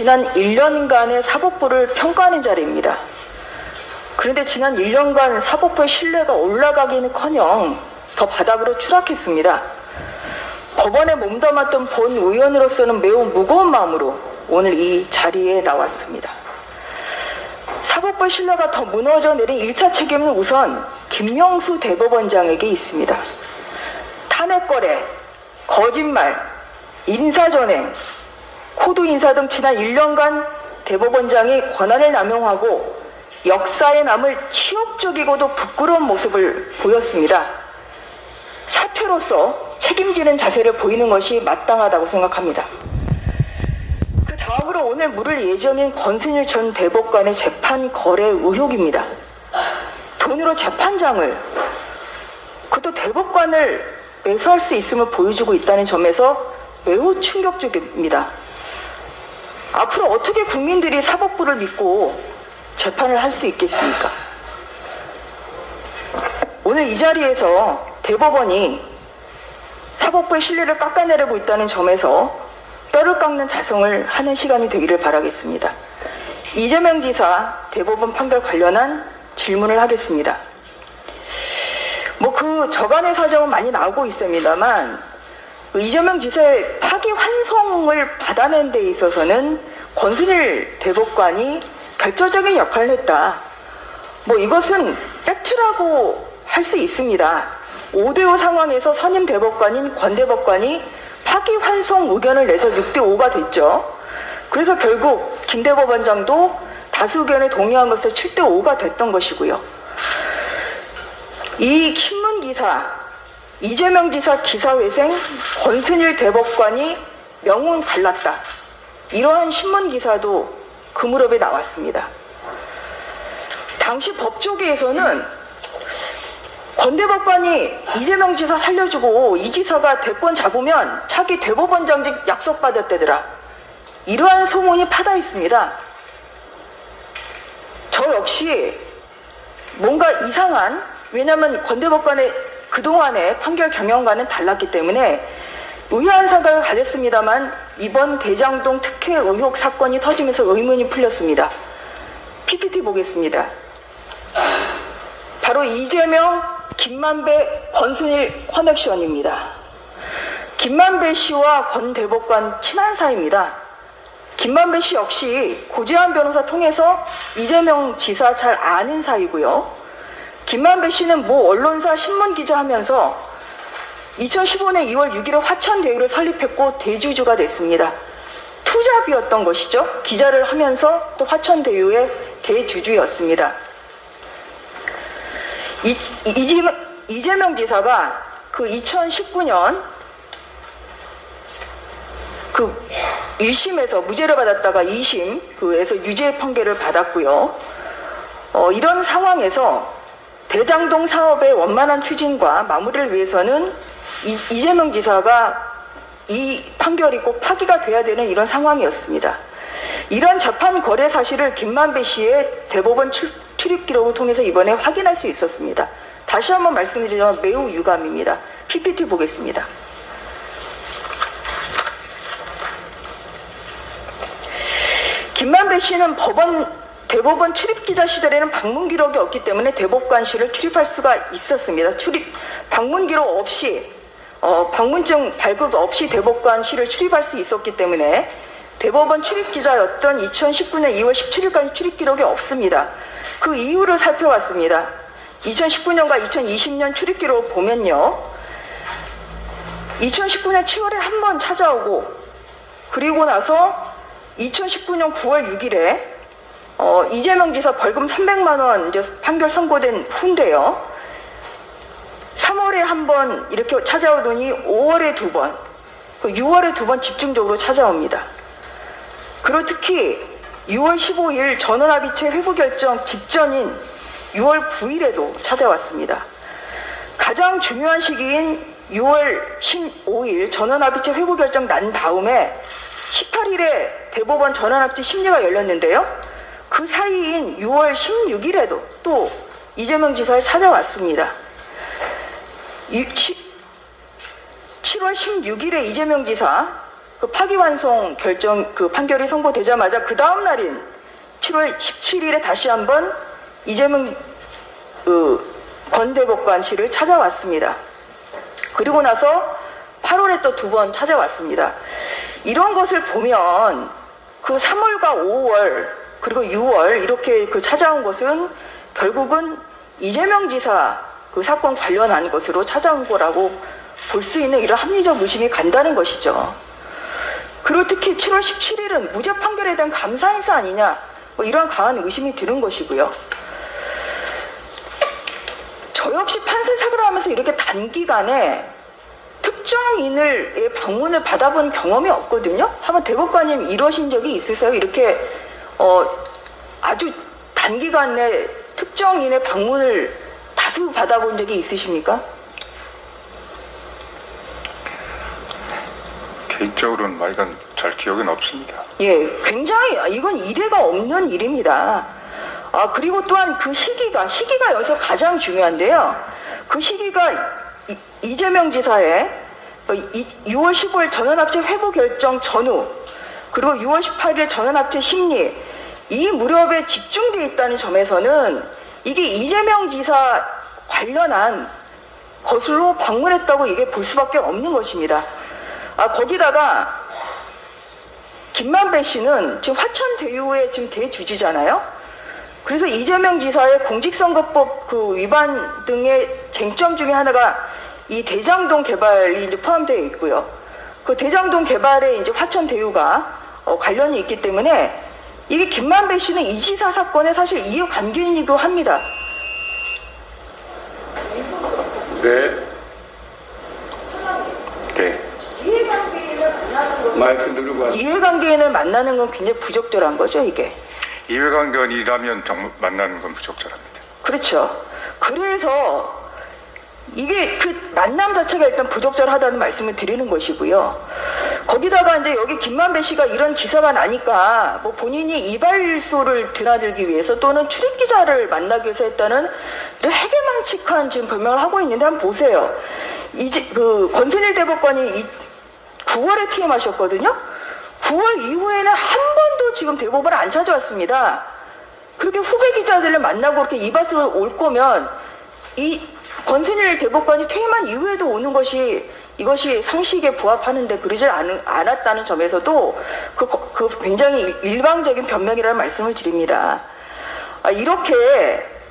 지난 1년간의 사법부를 평가하는 자리입니다. 그런데 지난 1년간 사법부의 신뢰가 올라가기는커녕 더 바닥으로 추락했습니다. 법원에 몸담았던 본 의원으로서는 매우 무거운 마음으로 오늘 이 자리에 나왔습니다. 사법부 신뢰가 더 무너져 내린 1차 책임은 우선 김명수 대법원장에게 있습니다. 탄핵 거래, 거짓말, 인사전행, 코드 인사 등 지난 1년간 대법원장이 권한을 남용하고 역사에 남을 치욕적이고도 부끄러운 모습을 보였습니다. 사퇴로서 책임지는 자세를 보이는 것이 마땅하다고 생각합니다. 그 다음으로 오늘 물을 예정인 권순일 전 대법관의 재판 거래 의혹입니다. 돈으로 재판장을 그것도 대법관을 매수할 수 있음을 보여주고 있다는 점에서 매우 충격적입니다. 앞으로 어떻게 국민들이 사법부를 믿고 재판을 할 수 있겠습니까? 오늘 이 자리에서 대법원이 사법부의 신뢰를 깎아내리고 있다는 점에서 뼈를 깎는 자성을 하는 시간이 되기를 바라겠습니다. 이재명 지사 대법원 판결 관련한 질문을 하겠습니다. 뭐 그 저간의 사정은 많이 나오고 있습니다만 그 이재명 지사의 파기 환송을 받아낸 데 있어서는 권순일 대법관이 결정적인 역할을 했다. 뭐 이것은 팩트라고 할 수 있습니다. 5대5 상황에서 선임 대법관인 권 대법관이 파기 환송 의견을 내서 6대5가 됐죠. 그래서 결국 김 대법원장도 다수 의견에 동의함으로써 7대5가 됐던 것이고요. 이 신문 기사, 이재명 지사 기사회생, 권순일 대법관이 명운 갈랐다. 이러한 신문 기사도 그 무렵에 나왔습니다. 당시 법조계에서는 권 대법관이 이재명 지사 살려주고 이 지사가 대권 잡으면 차기 대법원장직 약속받았대더라. 이러한 소문이 파다 있습니다. 저 역시 뭔가 이상한 왜냐하면 권 대법관의 그동안의 판결 경영과는 달랐기 때문에 의아한 생각을 가졌습니다만 이번 대장동 특혜 의혹 사건이 터지면서 의문이 풀렸습니다. PPT 보겠습니다. 바로 이재명, 김만배, 권순일 커넥션입니다. 김만배 씨와 권 대법관 친한 사이입니다. 김만배 씨 역시 고재한 변호사 통해서 이재명 지사 잘 아는 사이고요. 김만배 씨는 모 언론사 신문 기자 하면서 2015년 2월 6일에 화천대유를 설립했고 대주주가 됐습니다. 투잡이었던 것이죠. 기자를 하면서 또 화천대유의 대주주였습니다. 이, 이재명, 이재명 지사가 그 2019년 그 1심에서 무죄를 받았다가 2심 그에서 유죄 판결을 받았고요. 어, 이런 상황에서 대장동 사업의 원만한 추진과 마무리를 위해서는 이, 이재명 지사가 이 판결이 꼭 파기가 돼야 되는 이런 상황이었습니다. 이런 재판 거래 사실을 김만배 씨의 대법원 출, 출입 기록을 통해서 이번에 확인할 수 있었습니다. 다시 한번 말씀드리자면 매우 유감입니다. PPT 보겠습니다. 김만배 씨는 법원 대법원 출입기자 시절에는 방문 기록이 없기 때문에 대법관실을 출입할 수가 있었습니다. 출입 방문 기록 없이 어, 방문증 발급 없이 대법관실을 출입할 수 있었기 때문에 대법원 출입기자였던 2019년 2월 17일까지 출입 기록이 없습니다. 그 이유를 살펴봤습니다. 2019년과 2020년 출입 기록 보면요. 2019년 7월에 한 번 찾아오고 그리고 나서 2019년 9월 6일에 어, 이재명 지사 벌금 300만 원 이제 판결 선고된 후인데요. 3월에 한 번 이렇게 찾아오더니 5월에 두 번, 6월에 두 번 집중적으로 찾아옵니다. 그리고 특히 6월 15일 전원합의체 회부 결정 직전인 6월 9일에도 찾아왔습니다. 가장 중요한 시기인 6월 15일 전원합의체 회부 결정 난 다음에 18일에 대법원 전원합치 심리가 열렸는데요. 그 사이인 6월 16일에도 또 이재명 지사에 찾아왔습니다. 7월 16일에 이재명 지사 그 파기환송 결정 그 판결이 선고되자마자 그 다음 날인 7월 17일에 다시 한번 이재명 그 권대법관실을 찾아왔습니다. 그리고 나서 8월에 또 두 번 찾아왔습니다. 이런 것을 보면 그 3월과 5월 그리고 6월 이렇게 그 찾아온 것은 결국은 이재명 지사 그 사건 관련한 것으로 찾아온 거라고 볼 수 있는 이런 합리적 의심이 간다는 것이죠. 그리고 특히 7월 17일은 무죄 판결에 대한 감사 인사 아니냐 뭐 이런 강한 의심이 드는 것이고요. 저 역시 판사 사고를 하면서 이렇게 단기간에 특정인을 방문을 받아본 경험이 없거든요. 한번 대법관님 이러신 적이 있으세요? 이렇게 어 아주 단기간에 특정인의 방문을 다수 받아본 적이 있으십니까? 개인적으로는 말간 잘 기억은 없습니다. 예, 굉장히 이건 이례가 없는 일입니다. 아 그리고 또한 그 시기가 시기가 여기서 가장 중요한데요. 그 시기가 이- 이재명 지사의 어, 이- 6월 15일 전원합체 회부 결정 전후 그리고 6월 18일 전원합체 심리 이 무렵에 집중돼 있다는 점에서는 이게 이재명 지사 관련한 것으로 방문했다고 이게 볼 수밖에 없는 것입니다. 아 거기다가 김만배 씨는 지금 화천 대유의 지금 대주지잖아요. 그래서 이재명 지사의 공직선거법 그 위반 등의 쟁점 중에 하나가 이 대장동 개발이 이제 포함되어 있고요. 그 대장동 개발에 이제 화천 대유가 어, 관련이 있기 때문에 이게 김만배 씨는 이 지사 사건의 사실 이해 관계인이기도 합니다. 네, 네. 이해관계인을 만나는 건 마이크 누르고 하세요. 이해관계인을 만나는 건 굉장히 부적절한 거죠, 이게. 이해관계이라면 정말 만나는 건 부적절합니다. 그렇죠. 그래서 이게 그 만남 자체가 일단 부적절하다는 말씀을 드리는 것이고요. 거기다가 이제 여기 김만배 씨가 이런 기사가 나니까 뭐 본인이 이발소를 드나들기 위해서 또는 출입 기자를 만나기 위해서 했다는 해괴망측한 지금 변명을 하고 있는데 한번 보세요. 이제 그 권순일 대법관이 이 9월에 퇴임하셨거든요. 9월 이후에는 한 번도 지금 대법원을 안 찾아왔습니다. 그렇게 후배 기자들을 만나고 그렇게 이밭으로 올 거면 이 권순일 대법관이 퇴임한 이후에도 오는 것이 이것이 상식에 부합하는데 그러질 않, 않았다는 점에서도 그, 그 굉장히 일방적인 변명이라는 말씀을 드립니다. 아, 이렇게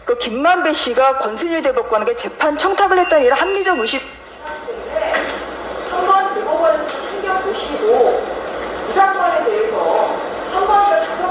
그 김만배 씨가 권순일 대법관에게 재판 청탁을 했다는 이런 합리적 의심 한번 대법관에서 챙겨보시고 이 사건에 대해서 한 번씩 자성